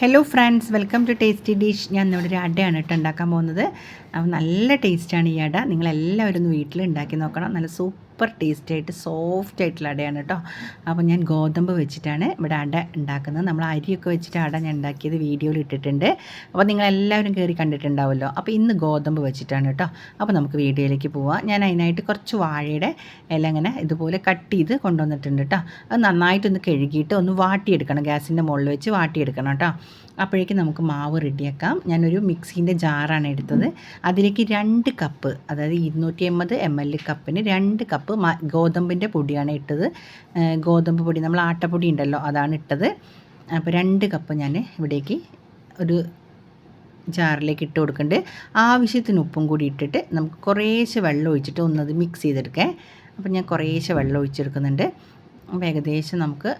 Hello friends welcome to tasty dish ഞാൻ ഇവിടെ ഒരു അടയാണ് കേട്ടോ ഉണ്ടാക്കാൻ പോകുന്നത്. നല്ല ടേസ്റ്റാണ് ഈ അട. നിങ്ങളെല്ലാവരും ഒന്ന് വീട്ടിൽ ഉണ്ടാക്കി നോക്കണം. നല്ല സൂപ്പർ ടേസ്റ്റി ആയിട്ട് സോഫ്റ്റ് ആയിട്ടുള്ള അടയാണ് കേട്ടോ. അപ്പോൾ ഞാൻ ഗോതമ്പ് വെച്ചിട്ടാണ് ഇവിടെ അട ഉണ്ടാക്കുന്നത്. നമ്മൾ അരിയൊക്കെ വെച്ചിട്ട് അട ഞാൻ ഉണ്ടാക്കിയത് വീഡിയോയിൽ ഇട്ടിട്ടുണ്ട്. അപ്പോൾ നിങ്ങളെല്ലാവരും കയറി കണ്ടിട്ടുണ്ടാവുമല്ലോ. അപ്പോൾ ഇന്ന് ഗോതമ്പ് വെച്ചിട്ടാണ് കേട്ടോ. അപ്പോൾ നമുക്ക് വീഡിയോയിലേക്ക് പോവാം. ഞാൻ അതിനായിട്ട് കുറച്ച് വാഴയുടെ ഇല ഇങ്ങനെ ഇതുപോലെ കട്ട് ചെയ്ത് കൊണ്ടുവന്നിട്ടുണ്ട് കേട്ടോ. അത് നന്നായിട്ടൊന്ന് കഴുകിയിട്ട് ഒന്ന് വാട്ടിയെടുക്കണം. ഗ്യാസിന്റെ മുകളിൽ വെച്ച് വാട്ടിയെടുക്കണം കേട്ടോ. അപ്പോഴേക്കും നമുക്ക് മാവ് റെഡിയാക്കാം. ഞാനൊരു മിക്സീന്റെ ജാറാണ് എടുത്തത്. അതിലേക്ക് രണ്ട് കപ്പ് അതായത് ഇരുന്നൂറ്റി എൺപത് എം എൽ കപ്പിന് രണ്ട് കപ്പ് ഗോതമ്പിന്റെ പൊടിയാണ് ഇട്ടത്. ഗോതമ്പ് പൊടി നമ്മൾ ആട്ടപ്പൊടി ഉണ്ടല്ലോ അതാണ് ഇട്ടത്. അപ്പോൾ രണ്ട് കപ്പ് ഞാൻ ഇവിടേക്ക് ഒരു ജാറിലേക്ക് ഇട്ട് കൊടുക്കുന്നുണ്ട് ആവശ്യത്തിന് ഉപ്പും കൂടി ഇട്ടിട്ട് നമുക്ക് കുറേശ്ശെ വെള്ളം ഒഴിച്ചിട്ട് ഒന്നത് മിക്സ് ചെയ്തെടുക്കാം. അപ്പോൾ ഞാൻ കുറേശ്ശെ വെള്ളം ഒഴിച്ചെടുക്കുന്നുണ്ട്. അപ്പോൾ ഏകദേശം നമുക്ക്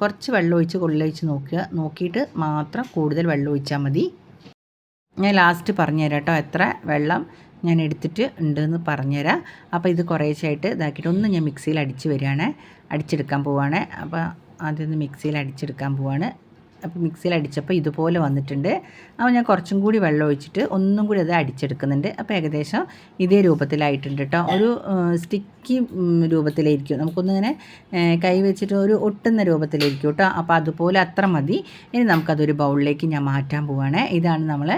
കുറച്ച് വെള്ളം ഒഴിച്ച് കൊള്ളൊഴിച്ച് നോക്കുക. നോക്കിയിട്ട് മാത്രം കൂടുതൽ വെള്ളം ഒഴിച്ചാൽ മതി. ഞാൻ ലാസ്റ്റ് പറഞ്ഞുതരാം കേട്ടോ എത്ര വെള്ളം ഞാൻ എടുത്തിട്ട് ഉണ്ടെന്ന് പറഞ്ഞുതരാം. അപ്പോൾ ഇത് കുറേശ്ശായിട്ട് ഇതാക്കിയിട്ട് ഒന്ന് ഞാൻ മിക്സിയിൽ അടിച്ച് വരികയാണ്. അടിച്ചെടുക്കാൻ പോവുകയാണ് അപ്പോൾ ആദ്യം ഒന്ന് മിക്സിയിൽ അടിച്ചെടുക്കാൻ പോവുകയാണ് അപ്പോൾ മിക്സിയിൽ അടിച്ചപ്പോൾ ഇതുപോലെ വന്നിട്ടുണ്ട്. അപ്പോൾ ഞാൻ കുറച്ചും കൂടി വെള്ളം ഒഴിച്ചിട്ട് ഒന്നും കൂടി അത് അടിച്ചെടുക്കുന്നുണ്ട്. അപ്പോൾ ഏകദേശം ഇതേ രൂപത്തിലായിട്ടുണ്ട് കേട്ടോ. ഒരു സ്റ്റിക്കി രൂപത്തിലായിരിക്കും. നമുക്കൊന്നിങ്ങനെ കൈ വെച്ചിട്ട് ഒരു ഒട്ടുന്ന രൂപത്തിലായിരിക്കും കേട്ടോ. അപ്പോൾ അതുപോലെ അത്ര മതി. ഇനി നമുക്കതൊരു ബൗളിലേക്ക് ഞാൻ മാറ്റാൻ പോവുകയാണ് ഇതാണ് നമ്മൾ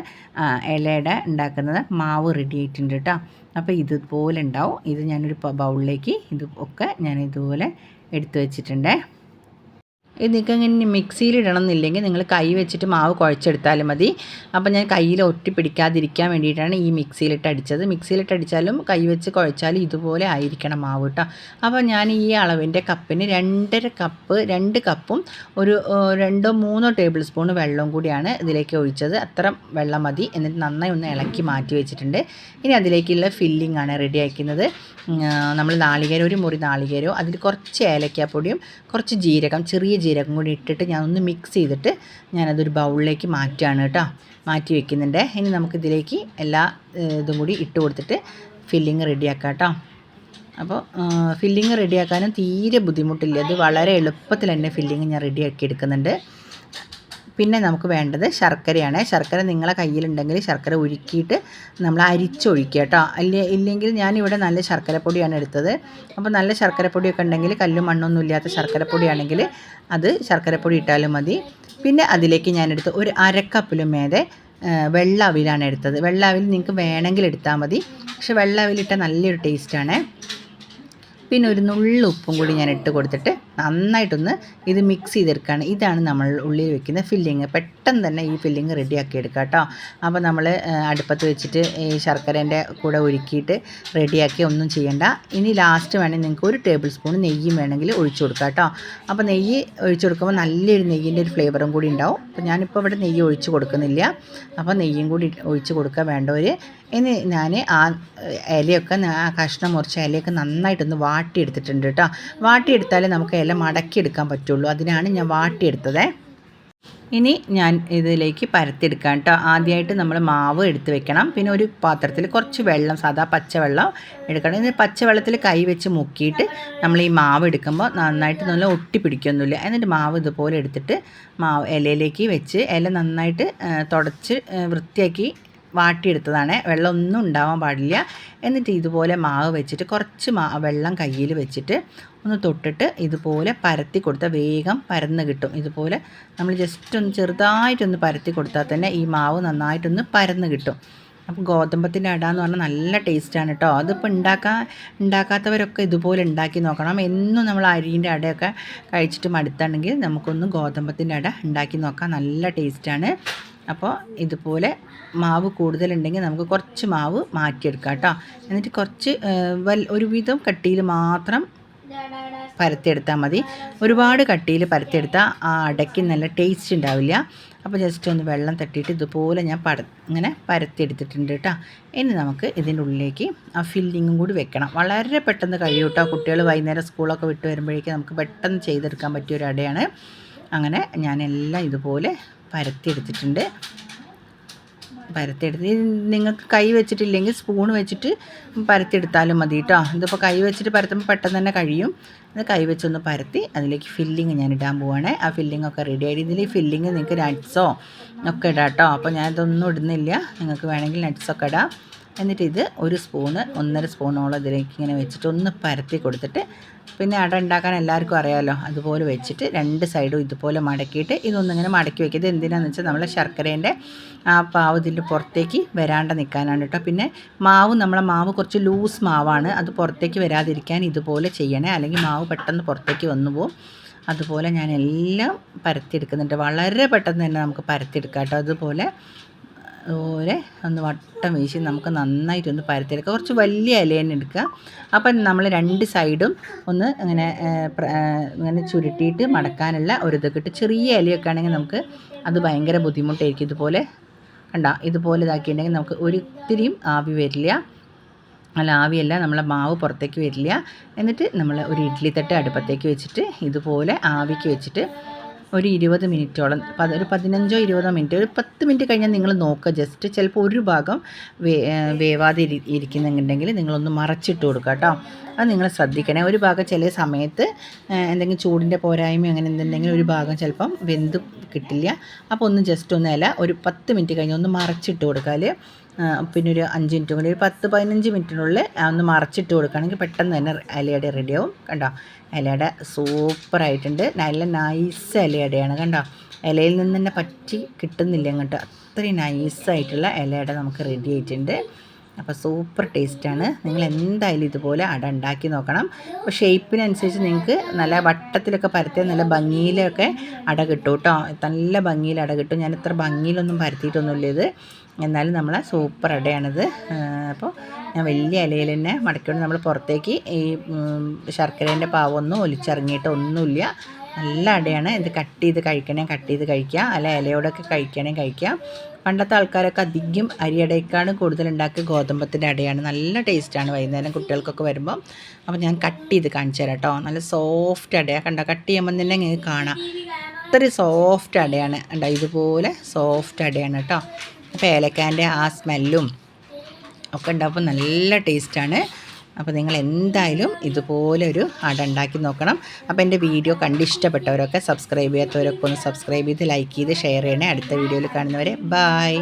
ഇലയുടെ ഉണ്ടാക്കുന്നത്. മാവ് റെഡി ആയിട്ടുണ്ട് കേട്ടോ. അപ്പോൾ ഇതുപോലെ ഉണ്ടാവും. ഇത് ഞാനൊരു ബൗളിലേക്ക് ഇത് ഒക്കെ ഞാൻ ഇതുപോലെ എടുത്തു വെച്ചിട്ടുണ്ട്. ഇത് നിങ്ങൾക്ക് ഇങ്ങനെ മിക്സിയിൽ എന്നില്ലെങ്കിൽ നിങ്ങൾ കൈ വെച്ചിട്ട് മാവ് കുഴച്ചെടുത്താലും മതി. അപ്പോൾ ഞാൻ കയ്യിൽ ഒട്ടി പിടിക്കാതിരിക്കാൻ വേണ്ടിയിട്ടാണ് ഈ മിക്സിയിലിട്ട് അടിച്ചത്. മിക്സിയിലിട്ട് അടിച്ചാലും കൈ വെച്ച് കുഴച്ചാലും ഇതുപോലെ ആയിരിക്കണം മാവ് കേട്ടോ. അപ്പോൾ ഞാൻ ഈ അളവിന്റെ കപ്പിന് രണ്ടര കപ്പ് രണ്ട് കപ്പും ഒരു രണ്ടോ മൂന്നോ ടേബിൾ സ്പൂൺ വെള്ളവും കൂടിയാണ് ഇതിലേക്ക് ഒഴിച്ചത്. അത്ര വെള്ളം മതി. എന്നിട്ട് നന്നായി ഒന്ന് ഇളക്കി മാറ്റി വെച്ചിട്ടുണ്ട്. ഇനി അതിലേക്കുള്ള ഫില്ലിംഗ് ആണ് റെഡി ആക്കുന്നത്. നമ്മൾ നാളികേരം ഒരു മുറി നാളികേരവും അതിൽ കുറച്ച് ഏലക്കാപ്പൊടിയും കുറച്ച് ജീരകം ചെറിയ ജീരകം കൂടി ഇട്ടിട്ട് ഞാനൊന്ന് മിക്സ് ചെയ്തിട്ട് ഞാനതൊരു ബൗളിലേക്ക് മാറ്റുകയാണ് കേട്ടോ. മാറ്റി വെക്കുന്നുണ്ട്. ഇനി നമുക്കിതിലേക്ക് എല്ലാ ഇതും കൂടി ഇട്ട് കൊടുത്തിട്ട് ഫില്ലിങ് റെഡിയാക്കാം കേട്ടോ. അപ്പോൾ ഫില്ലിങ് റെഡിയാക്കാനും തീരെ ബുദ്ധിമുട്ടില്ല. ഇത് വളരെ എളുപ്പത്തിൽ തന്നെ ഫില്ലിങ് ഞാൻ റെഡിയാക്കി എടുക്കുന്നുണ്ട്. പിന്നെ നമുക്ക് വേണ്ടത് ശർക്കരയാണ്. ശർക്കര നിങ്ങളെ കയ്യിലുണ്ടെങ്കിൽ ശർക്കര ഉരുക്കിയിട്ട് നമ്മൾ അരിച്ചൊഴിക്കുക കേട്ടോ. അല്ലെ ഇല്ലെങ്കിൽ ഞാനിവിടെ നല്ല ശർക്കരപ്പൊടിയാണ് എടുത്തത്. അപ്പോൾ നല്ല ശർക്കരപ്പൊടിയൊക്കെ ഉണ്ടെങ്കിൽ കല്ലും മണ്ണൊന്നും ഇല്ലാത്ത ശർക്കരപ്പൊടിയാണെങ്കിൽ അത് ശർക്കരപ്പൊടി ഇട്ടാലും മതി. പിന്നെ അതിലേക്ക് ഞാനെടുത്ത് ഒരു അരക്കപ്പിലും മേതെ വെള്ള അവിലാണ് എടുത്തത്. വെള്ളാവിൽ നിങ്ങൾക്ക് വേണമെങ്കിൽ എടുത്താൽ മതി. പക്ഷെ വെള്ള നല്ലൊരു ടേസ്റ്റാണ്. പിന്നെ ഒരു നുള്ളു ഉപ്പും കൂടി ഞാൻ ഇട്ട് കൊടുത്തിട്ട് നന്നായിട്ടൊന്ന് ഇത് മിക്സ് ചെയ്തെടുക്കുകയാണ്. ഇതാണ് നമ്മൾ ഉള്ളിൽ വെക്കുന്ന ഫില്ലിങ് പെട്ടെന്ന് തന്നെ ഈ ഫില്ലിങ് റെഡിയാക്കി എടുക്കുക കേട്ടോ. അപ്പോൾ നമ്മൾ അടുപ്പത്ത് വെച്ചിട്ട് ഈ ശർക്കരേന്റെ കൂടെ ഒരുക്കിയിട്ട് റെഡിയാക്കി ഒന്നും ചെയ്യണ്ട. ഇനി ലാസ്റ്റ് വേണമെങ്കിൽ നിങ്ങൾക്ക് ഒരു ടേബിൾ സ്പൂൺ നെയ്യും വേണമെങ്കിൽ ഒഴിച്ചു കൊടുക്കുക കേട്ടോ. അപ്പോൾ നെയ്യ് ഒഴിച്ചു കൊടുക്കുമ്പോൾ നല്ലൊരു നെയ്യിന്റെ ഒരു ഫ്ലേവറും കൂടി ഉണ്ടാവും. അപ്പോൾ ഞാനിപ്പോൾ ഇവിടെ നെയ്യ് ഒഴിച്ച് കൊടുക്കുന്നില്ല. അപ്പോൾ നെയ്യും കൂടി ഒഴിച്ച് കൊടുക്കുക വേണ്ടവർ ഇനി ഞാൻ ആ ഇലയൊക്കെ ആ കഷ്ണം മുറിച്ച ഇലയൊക്കെ നന്നായിട്ടൊന്ന് വാട്ടിയെടുത്തിട്ടുണ്ട് കേട്ടോ വാട്ടിയെടുത്താലേ നമുക്ക് ഇല മടക്കിയെടുക്കാൻ പറ്റുള്ളൂ. അതിനാണ് ഞാൻ വാട്ടിയെടുത്തത്. ഇനി ഞാൻ ഇതിലേക്ക് പരത്തിയെടുക്കാം കേട്ടോ ആദ്യമായിട്ട് നമ്മൾ മാവ് എടുത്ത് വെക്കണം. പിന്നെ ഒരു പാത്രത്തിൽ കുറച്ച് വെള്ളം സാധാ പച്ചവെള്ളം എടുക്കണം. ഇത് പച്ചവെള്ളത്തിൽ കൈ വെച്ച് മുക്കിയിട്ട് നമ്മൾ ഈ മാവ് എടുക്കുമ്പോൾ നന്നായിട്ട് നല്ല ഒട്ടി പിടിക്കൊന്നുമില്ല. എന്നിട്ട് മാവ് ഇതുപോലെ എടുത്തിട്ട് മാവ് ഇലയിലേക്ക് വെച്ച് ഇല നന്നായിട്ട് തുടച്ച് വൃത്തിയാക്കി വാട്ടിയെടുത്തതാണ്. വെള്ളമൊന്നും ഉണ്ടാവാൻ പാടില്ല. എന്നിട്ട് ഇതുപോലെ മാവ് വെച്ചിട്ട് കുറച്ച് മാ വെള്ളം കയ്യിൽ വെച്ചിട്ട് ഒന്ന് തൊട്ടിട്ട് ഇതുപോലെ പരത്തി കൊടുത്താൽ വേഗം പരന്ന് കിട്ടും. ഇതുപോലെ നമ്മൾ ജസ്റ്റ് ഒന്ന് ചെറുതായിട്ടൊന്ന് പരത്തി കൊടുത്താൽ തന്നെ ഈ മാവ് നന്നായിട്ടൊന്ന് പരന്ന് കിട്ടും. അപ്പോൾ ഗോതമ്പത്തിന്റെ അട എന്ന് പറഞ്ഞാൽ നല്ല ടേസ്റ്റാണ് കേട്ടോ അതിപ്പോൾ ഉണ്ടാക്കാൻ ഉണ്ടാക്കാത്തവരൊക്കെ ഇതുപോലെ ഉണ്ടാക്കി നോക്കണം. എന്നും നമ്മൾ അരിന്റെ അടയൊക്കെ കഴിച്ചിട്ട് മടുത്താണെങ്കിൽ നമുക്കൊന്ന് ഗോതമ്പത്തിന്റെ അട ഉണ്ടാക്കി നോക്കാം. നല്ല ടേസ്റ്റാണ് അപ്പോൾ ഇതുപോലെ മാവ് കൂടുതലുണ്ടെങ്കിൽ നമുക്ക് കുറച്ച് മാവ് മാറ്റിയെടുക്കാം കേട്ടോ. എന്നിട്ട് കുറച്ച് വൽ ഒരുവിധം കട്ടിയിൽ മാത്രം പരത്തിയെടുത്താൽ മതി. ഒരുപാട് കട്ടിയിൽ പരത്തിയെടുത്താൽ ആ അടയ്ക്ക് നല്ല ടേസ്റ്റ് ഉണ്ടാവില്ല. അപ്പോൾ ജസ്റ്റ് ഒന്ന് വെള്ളം തട്ടിയിട്ട് ഇതുപോലെ ഞാൻ പട ഇങ്ങനെ പരത്തിയെടുത്തിട്ടുണ്ട് കേട്ടോ. ഇനി നമുക്ക് ഇതിന്റെ ഉള്ളിലേക്ക് ആ ഫില്ലിങ്ങും കൂടി വെക്കണം. വളരെ പെട്ടെന്ന് കഴിയും കേട്ടോ. കുട്ടികൾ വൈകുന്നേരം സ്കൂളൊക്കെ വിട്ട് വരുമ്പോഴേക്കും നമുക്ക് പെട്ടെന്ന് ചെയ്തെടുക്കാൻ പറ്റിയ ഒരു അടയാണ്. അങ്ങനെ ഞാനെല്ലാം ഇതുപോലെ പരത്തിയെടുത്തിട്ടുണ്ട്. പരത്തിയെടുത്ത് ഇത് നിങ്ങൾക്ക് കൈ വെച്ചിട്ടില്ലെങ്കിൽ സ്പൂൺ വെച്ചിട്ട് പരത്തിയെടുത്താലും മതി കേട്ടോ ഇതിപ്പോൾ കൈ വെച്ചിട്ട് പരത്തുമ്പോൾ പെട്ടെന്ന് തന്നെ കഴിയും. അത് കൈ വെച്ചൊന്ന് പരത്തി അതിലേക്ക് ഫില്ലിങ് ഞാൻ ഇടാൻ പോവാണ്. ആ ഫില്ലിംഗ് ഒക്കെ റെഡി ആയിട്ട് ഇതിൽ ഫില്ലിങ് നിങ്ങൾക്ക് നട്ട്സോ ഒക്കെ ഇടാം കേട്ടോ അപ്പോൾ ഞാനിതൊന്നും ഇടുന്നില്ല. നിങ്ങൾക്ക് വേണമെങ്കിൽ നട്ട്സൊക്കെ ഇടാം. എന്നിട്ട് ഇത് ഒരു സ്പൂണ് ഒന്നര സ്പൂണോളം ഇതിലേക്ക് ഇങ്ങനെ വെച്ചിട്ട് ഒന്ന് പരത്തി കൊടുത്തിട്ട് പിന്നെ അട ഉണ്ടാക്കാൻ എല്ലാവർക്കും അറിയാമല്ലോ അതുപോലെ വെച്ചിട്ട് രണ്ട് സൈഡും ഇതുപോലെ മടക്കിയിട്ട് ഇതൊന്നിങ്ങനെ മടക്കി വെക്കുക. ഇത് എന്തിനാണെന്ന് വെച്ചാൽ നമ്മളെ ശർക്കരേന്റെ ആ പാവ് ഇതിന്റെ പുറത്തേക്ക് വരാണ്ട് നിൽക്കാനാണ് കേട്ടോ. പിന്നെ മാവ് നമ്മളെ മാവ് കുറച്ച് ലൂസ് മാവാണ്. അത് പുറത്തേക്ക് വരാതിരിക്കാൻ ഇതുപോലെ ചെയ്യണേ. അല്ലെങ്കിൽ മാവ് പെട്ടെന്ന് പുറത്തേക്ക് വന്നു പോകും അതുപോലെ ഞാൻ എല്ലാം പരത്തിയെടുക്കുന്നുണ്ട്. വളരെ പെട്ടെന്ന് തന്നെ നമുക്ക് പരത്തിയെടുക്കാം കേട്ടോ. അതുപോലെ അതുപോലെ ഒന്ന് വട്ടം വീശി നമുക്ക് നന്നായിട്ടൊന്ന് പരത്തിയെടുക്കുക കുറച്ച് വലിയ ഇല തന്നെ എടുക്കുക. അപ്പം നമ്മൾ രണ്ട് സൈഡും ഒന്ന് ഇങ്ങനെ ഇങ്ങനെ ചുരുട്ടിയിട്ട് മടക്കാനുള്ള ഒരു ഇതൊക്കെ ഇട്ട് ചെറിയ ഇലയൊക്കെ ആണെങ്കിൽ നമുക്ക് അത് ഭയങ്കര ബുദ്ധിമുട്ടായിരിക്കും ഇതുപോലെ. കണ്ട? ഇതുപോലെ ഇതാക്കിയിട്ടുണ്ടെങ്കിൽ നമുക്ക് ഒരിത്തിരിയും ആവി വരില്ല. അല്ല ആവിയല്ല നമ്മളെ മാവ് പുറത്തേക്ക് വരില്ല. എന്നിട്ട് നമ്മൾ ഒരു ഇഡ്ഡലി തട്ട് അടുപ്പത്തേക്ക് വെച്ചിട്ട് ഇതുപോലെ ആവിക്ക് വെച്ചിട്ട് ഒരു ഇരുപത് മിനിറ്റോളം. ഒരു പതിനഞ്ചോ ഇരുപതോ മിനിറ്റ്. ഒരു പത്ത് മിനിറ്റ് കഴിഞ്ഞാൽ നിങ്ങൾ നോക്കുക. ജസ്റ്റ് ചിലപ്പോൾ ഒരു ഭാഗം വേ വേവാതെ ഇരി ഇരിക്കുന്നുണ്ടെങ്കിൽ നിങ്ങളൊന്ന് മറച്ചിട്ട് കൊടുക്കുക കേട്ടോ. അത് നിങ്ങൾ ശ്രദ്ധിക്കണേ. ഒരു ഭാഗം ചില സമയത്ത് എന്തെങ്കിലും ചൂടിന്റെ പോരായ്മ അങ്ങനെ എന്തുണ്ടെങ്കിൽ ഒരു ഭാഗം ചിലപ്പം വെന്ത് കിട്ടില്ല. അപ്പോൾ ഒന്ന് ജസ്റ്റ് ഒന്ന് ഇല ഒരു പത്ത് മിനിറ്റ് കഴിഞ്ഞ് ഒന്ന് മറച്ചിട്ട് കൊടുക്കാൽ പിന്നെ ഒരു അഞ്ച് മിനിറ്റ് കൂടി ഒരു പത്ത് പതിനഞ്ച് മിനിറ്റിനുള്ളിൽ ഒന്ന് മറച്ചിട്ട് കൊടുക്കുകയാണെങ്കിൽ പെട്ടെന്ന് തന്നെ അലയട റെഡിയാവും കണ്ടോ? ഇലയട സൂപ്പറായിട്ടുണ്ട് നല്ല നൈസ് ഇലയടയാണ് കണ്ടോ? ഇലയിൽ നിന്ന് തന്നെ പറ്റി കിട്ടുന്നില്ല അങ്ങോട്ട് അത്രയും നൈസായിട്ടുള്ള ഇലയുടെ നമുക്ക് റെഡി ആയിട്ടുണ്ട്. അപ്പോൾ സൂപ്പർ ടേസ്റ്റാണ് നിങ്ങൾ എന്തായാലും ഇതുപോലെ അട ഉണ്ടാക്കി നോക്കണം. അപ്പോൾ ഷേപ്പിനനുസരിച്ച് നിങ്ങൾക്ക് നല്ല വട്ടത്തിലൊക്കെ പരത്തിയ നല്ല ഭംഗിയിലൊക്കെ അട കിട്ടും കേട്ടോ. നല്ല ഭംഗിയിൽ അട കിട്ടും. ഞാൻ ഇത്ര ഭംഗിയിലൊന്നും പരത്തിയിട്ടൊന്നുമില്ല ഇത്. എന്നാലും നമ്മൾ സൂപ്പർ അടയാണിത്. അപ്പോൾ ഞാൻ വലിയ ഇലയിൽ തന്നെ മടക്കിക്കൊണ്ട് നമ്മൾ പുറത്തേക്ക് ഈ ശർക്കരേന്റെ പാവൊന്നും ഒലിച്ചിറങ്ങിയിട്ട് ഒന്നുമില്ല. നല്ല അടയാണ്. ഇത് കട്ട് ചെയ്ത് കഴിക്കണേ കട്ട് ചെയ്ത് കഴിക്കുക അല്ല ഇലയോടൊക്കെ കഴിക്കണേ കഴിക്കാം. പണ്ടത്തെ ആൾക്കാരൊക്കെ അധികം അരിയടയ്ക്കാണ് കൂടുതൽ ഉണ്ടാക്കുക. ഗോതമ്പത്തിന്റെ അടയാണ്. നല്ല ടേസ്റ്റാണ് വൈകുന്നേരം കുട്ടികൾക്കൊക്കെ വരുമ്പോൾ അപ്പോൾ ഞാൻ കട്ട് ചെയ്ത് കാണിച്ചു തരാം കേട്ടോ നല്ല സോഫ്റ്റ് അടയാണ് കണ്ടോ? കട്ട് ചെയ്യുമ്പോൾ തന്നെ നിങ്ങൾക്ക് കാണാം. അത്രയും സോഫ്റ്റ് അടയാണ്. ഉണ്ടാ ഇതുപോലെ സോഫ്റ്റ് അടയാണ് കേട്ടോ അപ്പോൾ ഏലക്കാന്റെ ആ സ്മെല്ലും ഒക്കെ ഉണ്ടാകുമ്പോൾ നല്ല ടേസ്റ്റാണ്. അപ്പോൾ നിങ്ങൾ എന്തായാലും ഇതുപോലെ ഒരു അട ഉണ്ടാക്കി നോക്കണം. അപ്പോൾ എന്റെ വീഡിയോ കണ്ടിഷ്ടപ്പെട്ടവരൊക്കെ സബ്സ്ക്രൈബ് ചെയ്യാത്തവരൊക്കെ ഒന്ന് സബ്സ്ക്രൈബ് ചെയ്ത് ലൈക്ക് ചെയ്ത് ഷെയർ ചെയ്യണേ. അടുത്ത വീഡിയോയിൽ കാണുന്നവരെ ബായ്